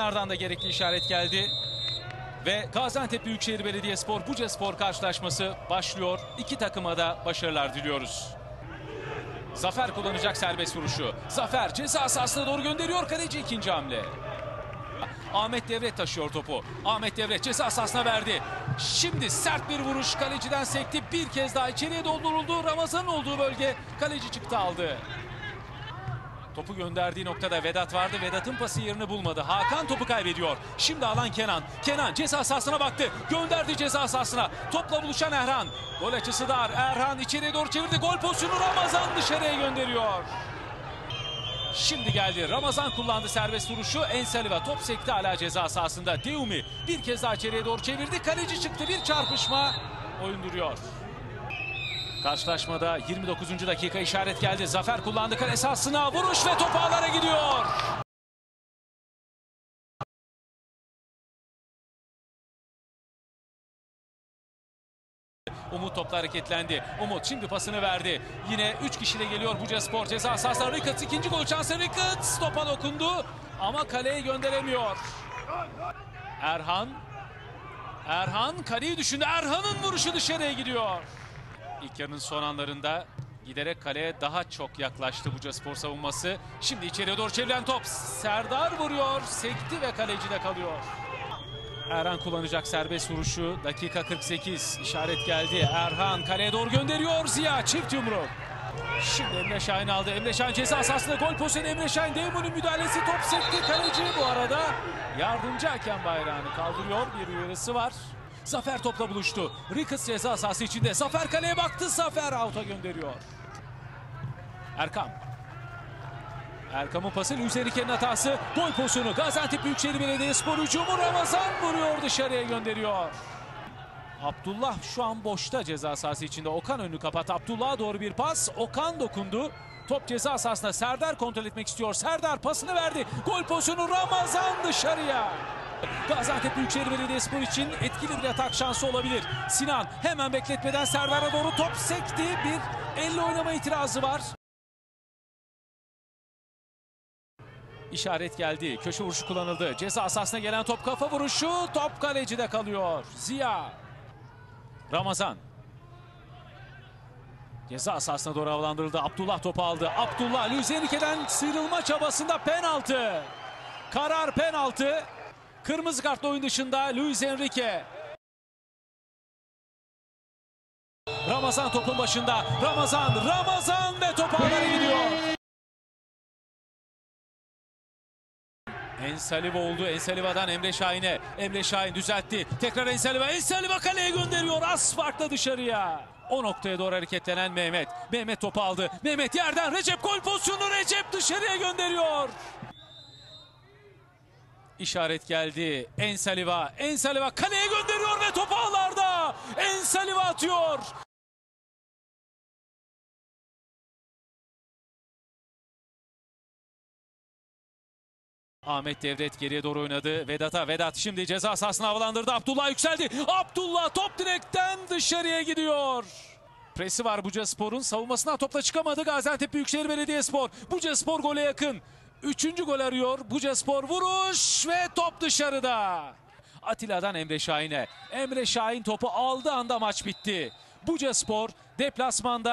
Nereden da gerekli işaret geldi. Ve Gaziantep Büyükşehir Belediyespor Bucaspor karşılaşması başlıyor. İki takıma da başarılar diliyoruz. Zafer kullanacak serbest vuruşu. Zafer ceza sahasına doğru gönderiyor kaleci ikinci hamle. Ahmet Devlet taşıyor topu. Ahmet Devlet ceza sahasına verdi. Şimdi sert bir vuruş kaleciden sekti. Bir kez daha içeriye dolduruldu. Ramazan'ın olduğu bölge kaleci çıktı aldı. Topu gönderdiği noktada Vedat vardı. Vedat'ın pası yerini bulmadı. Hakan topu kaybediyor. Şimdi alan Kenan. Kenan ceza sahasına baktı. Gönderdi ceza sahasına. Topla buluşan Erhan. Gol açısı dar. Erhan içeriye doğru çevirdi. Gol pozisyonu Ramazan dışarıya gönderiyor. Şimdi geldi. Ramazan kullandı serbest vuruşu. Ensaliva top sekti hala ceza sahasında. Deumi bir kez daha içeriye doğru çevirdi. Kaleci çıktı. Bir çarpışma. Oyun duruyor. Karşılaşmada 29. dakika işaret geldi. Zafer kullandı kale sahasına. Vuruş ve top ağlara gidiyor. Umut topla hareketlendi. Umut şimdi pasını verdi. Yine 3 kişiyle geliyor Buca Spor ceza sahasına. Ricketts ikinci gol şansı. Ricketts topa dokundu ama kaleye gönderemiyor. Erhan. Erhan kaleyi düşündü. Erhan'ın vuruşu dışarıya gidiyor. İlk yarının son anlarında giderek kaleye daha çok yaklaştı Buca Spor savunması. Şimdi içeriye doğru çevrilen top. Serdar vuruyor. Sekti ve kalecide kalıyor. Erhan kullanacak serbest vuruşu. Dakika 48. işaret geldi. Erhan kaleye doğru gönderiyor. Ziya çift yumruk. Şimdi Emre Şahin aldı. Emre Şahin ceza sahasında gol pozisyonu Emre Şahin. Deymon'un müdahalesi top sekti. Kaleci bu arada yardımcı hakem bayrağını kaldırıyor. Bir uyarısı var. Zafer topla buluştu. Ricketts ceza sahası içinde. Zafer kaleye baktı. Zafer out'a gönderiyor. Erkam. Erkam'ın pası Luis Enrique'nin hatası. Gol pozisyonu Gaziantep Büyükşehir Belediyespor hücumu Ramazan vuruyor dışarıya gönderiyor. Abdullah şu an boşta ceza sahası içinde. Okan önünü kapat. Abdullah'a doğru bir pas. Okan dokundu. Top ceza sahasında Serdar kontrol etmek istiyor. Serdar pasını verdi. Gol pozisyonu Ramazan dışarıya. Gaziantep Büyükşehir Belediyespor için etkili bir atak şansı olabilir. Sinan hemen bekletmeden Serdar'a doğru top sekti. Bir elle oynama itirazı var. İşaret geldi. Köşe vuruşu kullanıldı. Ceza sahasına gelen top kafa vuruşu. Top kalecide kalıyor. Ziya. Ramazan. Ceza sahasına doğru havalandırıldı. Abdullah topu aldı. Abdullah Luis Enrique'den sıyrılma çabasında penaltı. Karar penaltı. Kırmızı kartla oyun dışında Luis Enrique. Ramazan topun başında. Ramazan, Ramazan ve top ağlara gidiyor. Ensaliva oldu. Ensaliva'dan Emre Şahin'e. Emre Şahin düzeltti. Tekrar Ensaliva. Ensaliva kaleye gönderiyor. Az dışarıya. O noktaya doğru hareketlenen Mehmet. Mehmet topu aldı. Mehmet yerden Recep gol pozisyonu. Recep dışarıya gönderiyor. İşaret geldi. Ensaliva. Ensaliva kaleye gönderiyor ve top ağlarda. Ensaliva atıyor. Ahmet Devlet geriye doğru oynadı. Vedat'a Vedat şimdi ceza sahasına havalandırdı. Abdullah yükseldi. Abdullah top direkten dışarıya gidiyor. Presi var Buca Spor'un. Savunmasına topla çıkamadı Gaziantep Büyükşehir Belediyespor. Buca Spor gole yakın. Üçüncü gol arıyor. Buca Spor vuruş ve top dışarıda. Atilla'dan Emre Şahin'e. Emre Şahin topu aldığı anda maç bitti. Buca Spor deplasmanda